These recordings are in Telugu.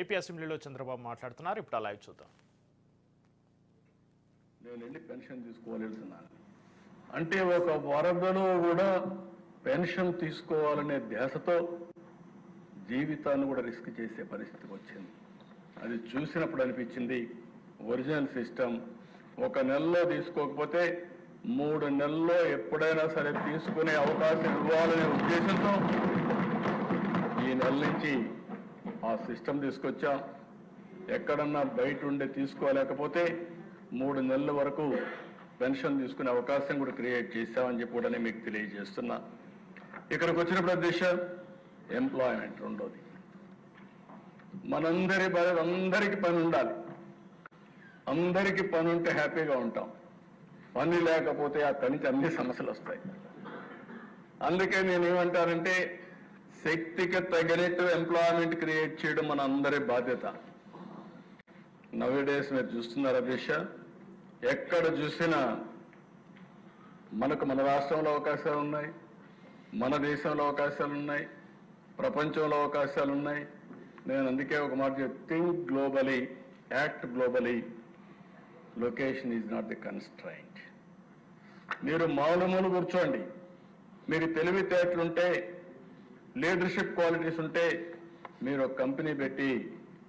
ఏపీ అసెంబ్లీలో చంద్రబాబు మాట్లాడుతున్నారు. ఇప్పుడు అలా చూద్దాం. నేను వెళ్ళి పెన్షన్ తీసుకోవాలి అంటే ఒక వరదలో కూడా పెన్షన్ తీసుకోవాలనే ధ్యాసతో జీవితాన్ని కూడా రిస్క్ చేసే పరిస్థితికి వచ్చింది. అది చూసినప్పుడు అనిపించింది ఒరిజినల్ సిస్టమ్. ఒక నెలలో తీసుకోకపోతే మూడు నెలల్లో ఎప్పుడైనా సరే తీసుకునే అవకాశం ఇవ్వాలనే ఉద్దేశంతో ఈ నెల నుంచి ఆ సిస్టమ్ తీసుకొచ్చాం. ఎక్కడన్నా బయట ఉండి తీసుకోలేకపోతే మూడు నెలల వరకు పెన్షన్ తీసుకునే అవకాశం కూడా క్రియేట్ చేశామని చెప్పి కూడా నేను మీకు తెలియజేస్తున్నా. ఇక్కడికి వచ్చినప్పుడు అధ్యక్ష ఎంప్లాయ్మెంట్ రెండోది. మనందరి బాధ్యత అందరికీ పని ఉండాలి. అందరికీ పని ఉంటే హ్యాపీగా ఉంటాం. పని లేకపోతే ఆ పనికి అన్ని సమస్యలు వస్తాయి. అందుకే నేనేమంటానంటే శక్తికి తగినట్టు ఎంప్లాయ్మెంట్ క్రియేట్ చేయడం మన అందరి బాధ్యత. నవే డేస్ మీరు చూస్తున్నారు అభిష ఎక్కడ చూసినా మనకు మన రాష్ట్రంలో అవకాశాలు ఉన్నాయి మన దేశంలో అవకాశాలు ఉన్నాయి ప్రపంచంలో అవకాశాలు ఉన్నాయి. నేను అందుకే ఒక మాట think globally act globally location is not the constraint మీరు మామూలు కూర్చోండి. మీరు తెలివితేటలుంటే లీడర్షిప్ క్వాలిటీస్ ఉంటే మీరు ఒక కంపెనీ పెట్టి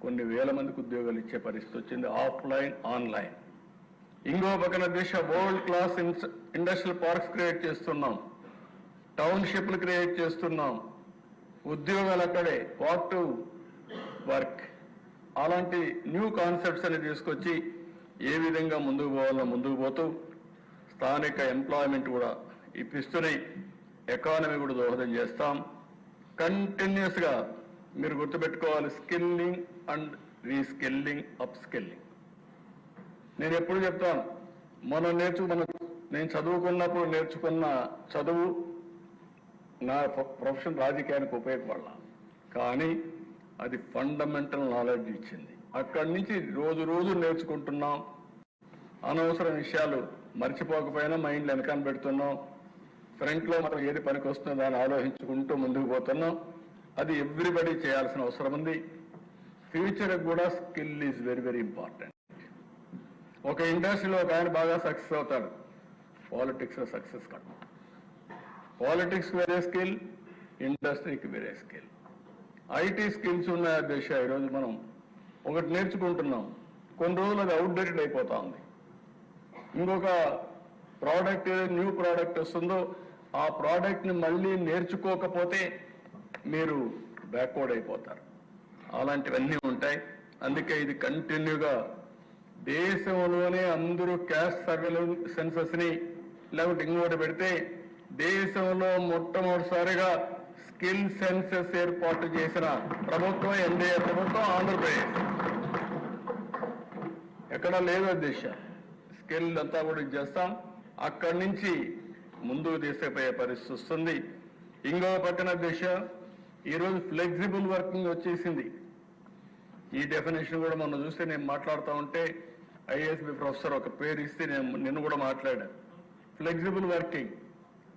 కొన్ని వేల మందికి ఉద్యోగాలు ఇచ్చే పరిస్థితి వచ్చింది ఆఫ్లైన్ ఆన్లైన్. ఇంకో పక్కన దేశ world class industrial parks create చేస్తున్నాం. టౌన్షిప్లు క్రియేట్ చేస్తున్నాం. ఉద్యోగాలు అక్కడే వాట్ టు వర్క్. అలాంటి న్యూ కాన్సెప్ట్స్ అని తీసుకొచ్చి ఏ విధంగా ముందుకు పోవాలో ముందుకు పోతూ స్థానిక ఎంప్లాయ్మెంట్ కూడా ఇప్పిస్తూనే ఎకానమీ కూడా దోహదం చేస్తాం. కంటిన్యూస్గా మీరు గుర్తుపెట్టుకోవాలి skilling and reskilling upskilling నేను ఎప్పుడు చెప్తాను మనం నేర్చు మన నేను చదువుకున్నప్పుడు నేర్చుకున్న చదువు నా ప్రొ- ప్రొఫెషన్ రాజకీయానికి ఉపయోగపడాల. కానీ అది ఫండమెంటల్ నాలెడ్జ్ ఇచ్చింది. అక్కడి నుంచి రోజు రోజు నేర్చుకుంటున్నాం. అనవసర విషయాలు మర్చిపోకపోయినా మైండ్ వెనకాన పెడుతున్నాం. ఫ్రంట్లో మనం ఏది పనికి వస్తుందో దాన్ని ఆలోచించుకుంటూ ముందుకు పోతున్నాం. అది ఎవ్రీబడి చేయాల్సిన అవసరం ఉంది. ఫ్యూచర్ కూడా skill is very very important ఒక ఇండస్ట్రీలో ఒక ఆయన బాగా సక్సెస్ అవుతాడు. పాలిటిక్స్లో సక్సెస్ కాదు. పాలిటిక్స్ వేరే స్కిల్ ఇండస్ట్రీకి వేరే స్కిల్ ఐటీ స్కిల్స్ ఉన్న దేశ. ఈరోజు మనం ఒకటి నేర్చుకుంటున్నాం. కొన్ని రోజులు అది అవుట్డేటెడ్ అయిపోతా ఉంది. ఇంకొక ప్రోడక్ట్ న్యూ ప్రోడక్ట్ వస్తుందో ఆ ప్రోడక్ట్ని మళ్ళీ నేర్చుకోకపోతే మీరు బ్యాక్వర్డ్ అయిపోతారు. అలాంటివన్నీ ఉంటాయి. అందుకే ఇది కంటిన్యూగా దేశంలోనే అందరూ క్యాస్ట్ సర్వేలు సెన్సస్ని లేకపోతే ఇంకోటి పెడితే దేశంలో మొట్టమొదటిసారిగా స్కిల్ సెన్సెస్ ఏర్పాటు చేసిన ప్రభుత్వం ఎన్డీఏ ప్రభుత్వం ఆంధ్రప్రదేశ్. ఎక్కడ లేదు దిశ స్కిల్ అంతా కూడా చేస్తాం. అక్కడి నుంచి ముందుకు తీసుకుపోయే పరిస్థితి వస్తుంది. ఇంకో పక్కన దిశ ఈరోజు ఫ్లెక్సిబుల్ వర్కింగ్ వచ్చేసింది. ఈ డెఫినేషన్ కూడా మొన్న చూస్తే నేను మాట్లాడుతూ ఉంటే ఐఎస్బి ప్రొఫెసర్ ఒక పేరు ఇస్తే నేను నిన్ను కూడా మాట్లాడాను ఫ్లెక్సిబుల్ వర్కింగ్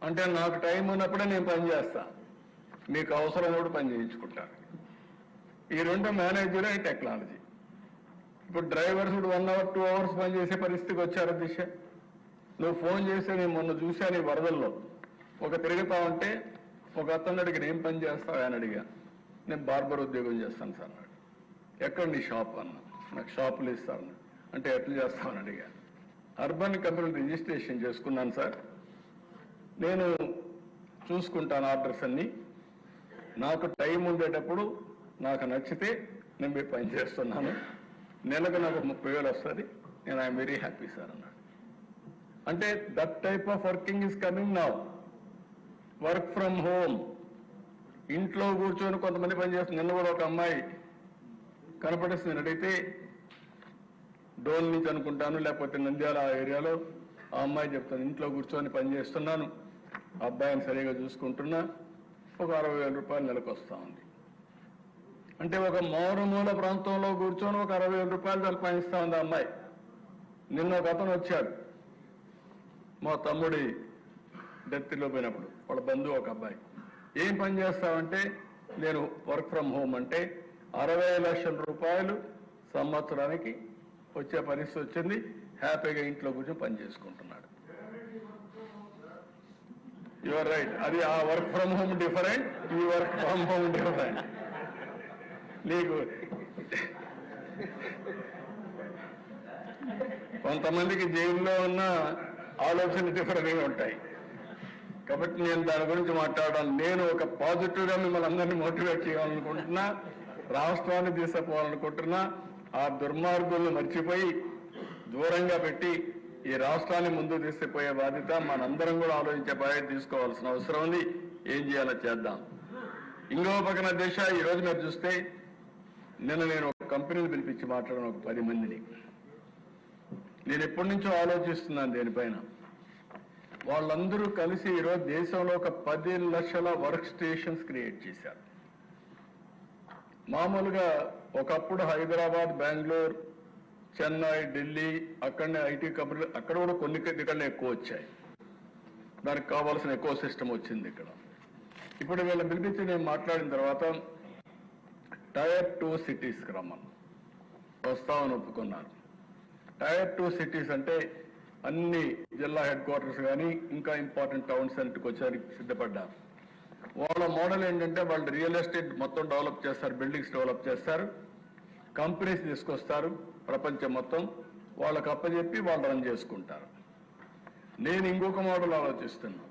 అంటే నాకు టైం ఉన్నప్పుడే నేను పని చేస్తా. మీకు అవసరం కూడా పని చేయించుకుంటాను ఈ రెండు మేనేజర్ అండ్ టెక్నాలజీ ఇప్పుడు డ్రైవర్స్ ఇప్పుడు వన్ అవర్ టూ అవర్స్ పనిచేసే పరిస్థితికి వచ్చారు దిశ. నువ్వు ఫోన్ చేస్తే నేను మొన్న చూశాను ఈ వరదల్లో. ఒక తిరుగుతా ఉంటే ఒక అతను అడిగి నేను పని చేస్తావు? అని అడిగా. నేను బార్బర్ ఉద్యోగం చేస్తాను సార్ అన్నాడు ఎక్కడ నీ షాప్? అన్నా. నాకు షాపులు ఇస్తాను అంటే ఎట్లా చేస్తామని అడిగా. అర్బన్ కంపెనీ రిజిస్ట్రేషన్ చేసుకున్నాను సార్. నేను చూసుకుంటాను ఆర్డర్స్ అన్ని. నాకు టైం ఉండేటప్పుడు నాకు నచ్చితే నేను మీ పని చేస్తున్నాను. నెలకు నాకు ముప్పై వేలు వస్తుంది. నేను ఐఎమ్ వెరీ హ్యాపీ సార్ అన్నాడు. అంటే that type of working is coming now work from home ఇంట్లో కూర్చొని కొంతమంది పని చేస్తుంది నిన్న కూడా ఒక అమ్మాయి కనపడేస్తుంది డోల్ అడిగితే నుంచి అనుకుంటాను లేకపోతే నంద్యాల ఆ ఏరియాలో ఆ అమ్మాయి చెప్తాను ఇంట్లో కూర్చొని పని చేస్తున్నాను. అబ్బాయిని సరిగా చూసుకుంటున్నా. ఒక అరవై వేల రూపాయలు నెలకు వస్తా ఉంది. అంటే ఒక మారుమూల ప్రాంతంలో కూర్చొని ఒక అరవై వేల రూపాయలు సంపాదిస్తా ఉంది ఆ అమ్మాయి. నిన్న ఒక అతను వచ్చాడు. మా తమ్ముడి డెత్లో పోయినప్పుడు వాళ్ళ బంధువు ఒక అబ్బాయి. ఏం పని చేస్తావంటే నేను వర్క్ ఫ్రమ్ హోమ్ అంటే అరవై లక్షల రూపాయలు సంవత్సరానికి వచ్చే పరిస్థితి వచ్చింది హ్యాపీగా ఇంట్లో కూర్చొని పని చేసుకుంటున్నాడు. యువర్ రైట్ అది ఆ వర్క్ ఫ్రమ్ హోమ్ డిఫరెంట్ ఈ వర్క్ ఫ్రమ్ హోమ్ డిఫరెంట్ నీకు కొంతమందికి జైల్లో ఉన్న ఆలోచన డిఫరెంట్గా ఉంటాయి. కాబట్టి నేను దాని గురించి మాట్లాడాలి నేను ఒక పాజిటివ్గా మిమ్మల్ని అందరినీ మోటివేట్ చేయాలనుకుంటున్నా రాష్ట్రాన్ని తీసుకుపోవాలనుకుంటున్నా ఆ దుర్మార్గులను మర్చిపోయి దూరంగా పెట్టి ఈ రాష్ట్రాన్ని ముందు తీసుకుపోయే బాధ్యత మనందరం కూడా ఆలోచించే బాధ్యత తీసుకోవాల్సిన అవసరం ఉంది. ఏం చేయాలో చేద్దాం. ఇంకో పక్కన దేశ ఈరోజు మీరు చూస్తే నిన్న నేను ఒక కంపెనీని పిలిపించి మాట్లాడాను ఒక పది మందిని. నేను ఎప్పటి నుంచో ఆలోచిస్తున్నాను దీనిపైన. వాళ్ళందరూ కలిసి ఈరోజు దేశంలో ఒక పది లక్షల వర్క్ స్టేషన్స్ క్రియేట్ చేశారు. మామూలుగా ఒకప్పుడు హైదరాబాద్ బెంగళూరు చెన్నై ఢిల్లీ అక్కడనే ఐటీ కంపెనీలు అక్కడ కూడా కొన్ని ఇక్కడనే ఎక్కువ వచ్చాయి. దానికి కావాల్సిన ఎక్కువ సిస్టమ్ వచ్చింది ఇక్కడ. ఇప్పుడు వీళ్ళ పిలిపించి నేను మాట్లాడిన తర్వాత టైర్ టూ సిటీస్కి రమ్మను. ప్రస్తావన ఒప్పుకున్నారు. టైర్ టూ సిటీస్ అంటే అన్ని జిల్లా హెడ్ క్వార్టర్స్ కానీ ఇంకా ఇంపార్టెంట్ టౌన్స్ అన్నిటికి వచ్చేసరికి సిద్ధపడ్డారు వాళ్ళ మోడల్ ఏంటంటే వాళ్ళు రియల్ ఎస్టేట్ మొత్తం డెవలప్ చేస్తారు బిల్డింగ్స్ డెవలప్ చేస్తారు కంపెనీస్ తీసుకొస్తారు ప్రపంచం మొత్తం వాళ్ళకు అప్పచెప్పి వాళ్ళు రన్ చేసుకుంటారు. నేను ఇంకొక మోడల్ ఆలోచిస్తున్నా.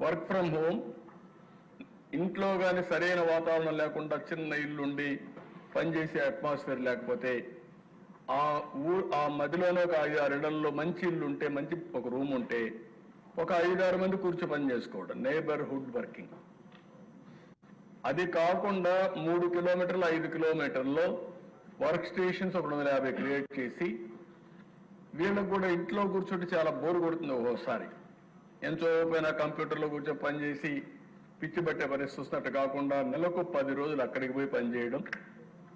వర్క్ ఫ్రమ్ హోమ్ ఇంట్లో కానీ సరైన వాతావరణం లేకుండా చిన్న ఇల్లుండి పనిచేసే అట్మాస్ఫియర్ లేకపోతే ఆ ఊ ఆ మధ్యలోనే ఒక ఐదు ఆరు ఇళ్ళలో మంచి ఇల్లు ఉంటే మంచి ఒక రూమ్ ఉంటే ఒక ఐదారు మంది కూర్చో పని చేసుకోవడం నేబర్హుడ్ వర్కింగ్ అది కాకుండా మూడు కిలోమీటర్లు ఐదు కిలోమీటర్లో వర్క్ స్టేషన్స్ ఒక వందల యాభై క్రియేట్ చేసి వీళ్ళకు కూడా ఇంట్లో కూర్చుంటే చాలా బోర్ కొడుతుంది ఒక్కోసారి ఎంతో కంప్యూటర్లో కూర్చొని పనిచేసి పిచ్చి పట్టే పరిస్థితి వస్తున్నట్టు కాకుండా నెలకు పది రోజులు అక్కడికి పోయి పనిచేయడం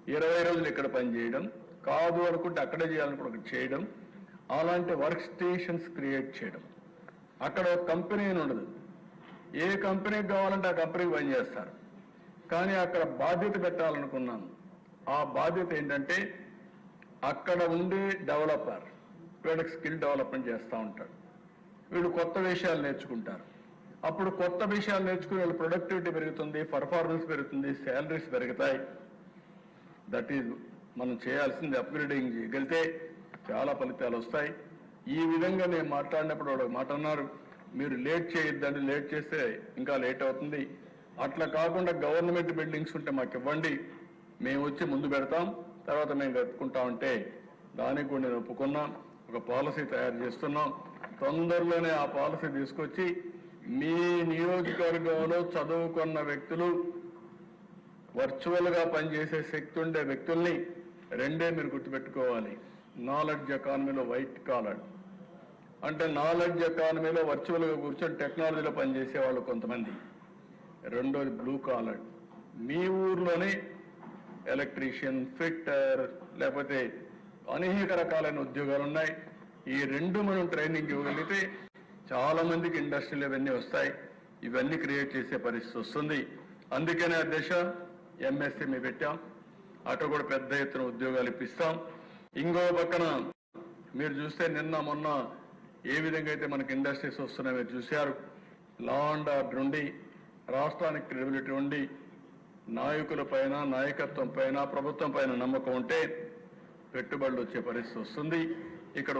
ఇరవై రోజులు ఇక్కడ పనిచేయడం కాదు అనుకుంటే అక్కడే చేయాలనుకుంటే చేయడం అలాంటి వర్క్ స్టేషన్స్ క్రియేట్ చేయడం. అక్కడ ఒక కంపెనీ ఉండదు. ఏ కంపెనీకి కావాలంటే ఆ కంపెనీకి పని చేస్తారు. కానీ అక్కడ బాధ్యత పెట్టాలనుకున్నాను. ఆ బాధ్యత ఏంటంటే అక్కడ ఉండే డెవలపర్ వీళ్ళకి స్కిల్ డెవలప్మెంట్ చేస్తూ ఉంటాడు. వీళ్ళు కొత్త విషయాలు నేర్చుకుంటారు. అప్పుడు కొత్త విషయాలు నేర్చుకుని వాళ్ళ ప్రొడక్టివిటీ పెరుగుతుంది పర్ఫార్మెన్స్ పెరుగుతుంది శాలరీస్ పెరుగుతాయి. దట్ ఈజ్ మనం చేయాల్సింది అప్గ్రేడింగ్ చేయగలిగితే చాలా ఫలితాలు వస్తాయి. ఈ విధంగా నేను మాట్లాడినప్పుడు ఒక మాట అన్నారు మీరు లేట్ చేయొద్దండి లేట్ చేస్తే ఇంకా లేట్ అవుతుంది. అట్లా కాకుండా గవర్నమెంట్ బిల్డింగ్స్ ఉంటే మాకు ఇవ్వండి. మేము వచ్చి ముందు పెడతాం తర్వాత మేము కట్టుకుంటామంటే దానికి కూడా నేను ఒప్పుకున్నాం ఒక పాలసీ తయారు చేస్తున్నాం. తొందరలోనే ఆ పాలసీ తీసుకొచ్చి మీ నియోజకవర్గంలో చదువుకున్న వ్యక్తులు వర్చువల్గా పనిచేసే శక్తి ఉండే వ్యక్తుల్ని రెండే మీరు గుర్తుపెట్టుకోవాలి. నాలెడ్జ్ ఎకానమీలో వైట్ కాలర్. అంటే నాలెడ్జ్ ఎకానమీలో వర్చువల్గా కూర్చొని టెక్నాలజీలో పనిచేసే వాళ్ళు కొంతమంది. రెండోది బ్లూ కాలర్. మీ ఊర్లోనే ఎలక్ట్రీషియన్ ఫిట్టర్ లేకపోతే అనేక రకాలైన ఉద్యోగాలు ఉన్నాయి. ఈ రెండు మనం ట్రైనింగ్ ఇవ్వగలిగితే చాలా మందికి ఇండస్ట్రీలు ఇవన్నీ వస్తాయి. ఇవన్నీ క్రియేట్ చేసే పరిస్థితి వస్తుంది. అందుకనే ఆ ఎంఎస్సీ మేము పెట్టాం. అటు కూడా పెద్ద ఎత్తున ఉద్యోగాలు ఇప్పిస్తాం. ఇంకో పక్కన మీరు చూస్తే నిన్న మొన్న ఏ విధంగా అయితే మనకి ఇండస్ట్రీస్ వస్తున్నాయో మీరు చూశారు. లా అండ్ ఆర్డర్ ఉండి రాష్ట్రానికి క్రెడిబిలిటీ ఉండి నాయకుల పైన నాయకత్వం పైన ప్రభుత్వం పైన నమ్మకం ఉంటే పెట్టుబడులు వచ్చే పరిస్థితి వస్తుంది. ఇక్కడ